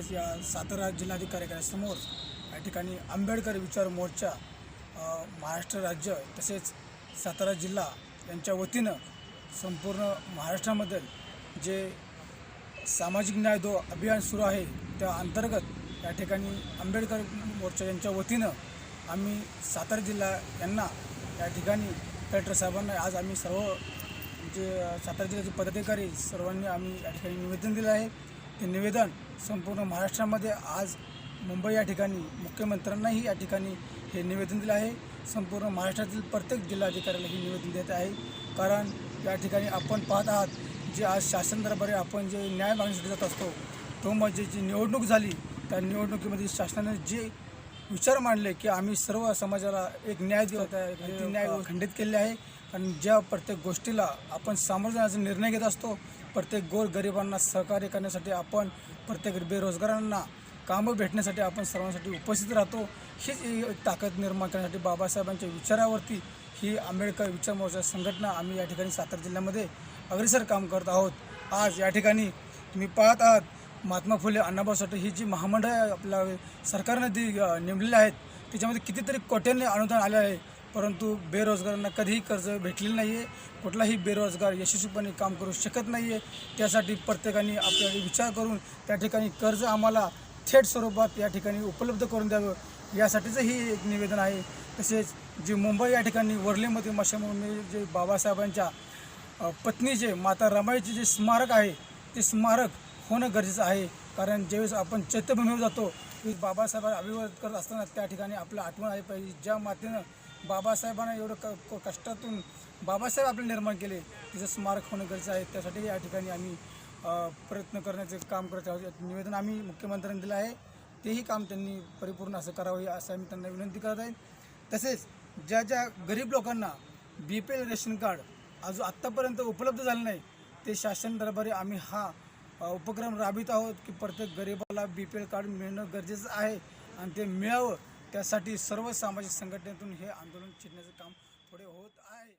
आज या सातारा जिल्हाधिकारी कार्यालयासमोर या ठिकाणी आंबेडकर विचार मोर्चा महाराष्ट्र राज्य तसेच सातारा जिल्हा यांच्या वतीनं संपूर्ण महाराष्ट्रामध्ये जे सामाजिक न्याय दो अभियान सुरू आहे त्या अंतर्गत या ठिकाणी आंबेडकर मोर्चा यांच्या वतीनं आम्ही सातारा जिल्हा यांना या ठिकाणी कलेक्टर साहेबांना आज आम्ही सर्व जे सातारा जिल्ह्याचे पदाधिकारी सर्वांनी आम्ही या ठिकाणी निवेदन दिलं आहे. ते निवेदन संपूर्ण महाराष्ट्रामध्ये आज मुंबई या ठिकाणी मुख्यमंत्र्यांनाही या ठिकाणी हे निवेदन दिलं आहे. संपूर्ण महाराष्ट्रातील प्रत्येक जिल्हाधिकाऱ्याला हे निवेदन देत आहे. कारण या ठिकाणी आपण पाहत आहात जे आज शासन दरबारी आपण जे न्याय मागण्यासाठी जात असतो तो म्हणजे जी निवडणूक झाली त्या निवडणुकीमध्ये शासनाने जे विचार मांडले की आम्ही सर्व समाजाला एक न्याय ते न्याय खंडित केले आहे. आणि ज्या प्रत्येक गोष्टीला आपण सामोरं जाण्याचा निर्णय घेत असतो प्रत्येक गोर गरिबांना सहकार्य करण्यासाठी आपण प्रत्येक बेरोजगारांना कामं भेटण्यासाठी आपण सर्वांसाठी उपस्थित राहतो. हीच ताकद निर्माण करण्यासाठी बाबासाहेबांच्या विचारावरती ही आंबेडकर विचार मोर्चा संघटना आम्ही या ठिकाणी सातारा जिल्ह्यामध्ये अग्रेसर काम करत आहोत. आज या ठिकाणी तुम्ही पाहत आहात महात्मा फुले अण्णाभाऊ साठे ही जी महामंडळ आपल्या सरकारने ती नेमलेली आहेत त्याच्यामध्ये कितीतरी कोट्यांनी अनुदान आले आहे. परंतु बेरोजगारांना कधीही कर्ज भेटलेलं नाही आहे कुठलाही बेरोजगार यशस्वीपणे काम करू शकत नाही आहे त्यासाठी प्रत्येकाने आपल्याला विचार करून त्या ठिकाणी कर्ज आम्हाला थेट स्वरूपात या ठिकाणी उपलब्ध करून द्यावं यासाठीचं ही एक निवेदन आहे. तसेच जे मुंबई या ठिकाणी वर्लेमध्ये मशामध्ये जे बाबासाहेबांच्या पत्नीचे माता रमाईचे जे स्मारक आहे ते स्मारक होणं गरजेचं आहे. कारण ज्यावेळेस आपण चैत्यभूमीवर जातो की बाबासाहेब अभिवाद करत असताना त्या ठिकाणी आपलं आठवण आली पाहिजे. ज्या मातेनं बाबासाहेबांना एवढं क कष्टातून बाबासाहेब आपले निर्माण केले. तिचं स्मारक होणं गरजेचं आहे. त्यासाठी या ठिकाणी आम्ही प्रयत्न करण्याचे काम करत आहोत. निवेदन आम्ही मुख्यमंत्र्यांनी दिलं आहे. तेही काम त्यांनी परिपूर्ण असं करावं असं आम्ही त्यांना विनंती करत आहे. तसेच ज्या ज्या गरीब लोकांना B P L ration card अजून आत्तापर्यंत उपलब्ध झालं नाही ते शासन दरबारी आम्ही हा उपक्रम राबवित आहोत की प्रत्येक गरिबाला बी पी एल कार्ड मिळणं गरजेचं आहे आणि ते मिळावं. त्यासाठी सर्व सामाजिक संघटनेतून हे आंदोलन चिडण्याचं काम पुढे होत आहे.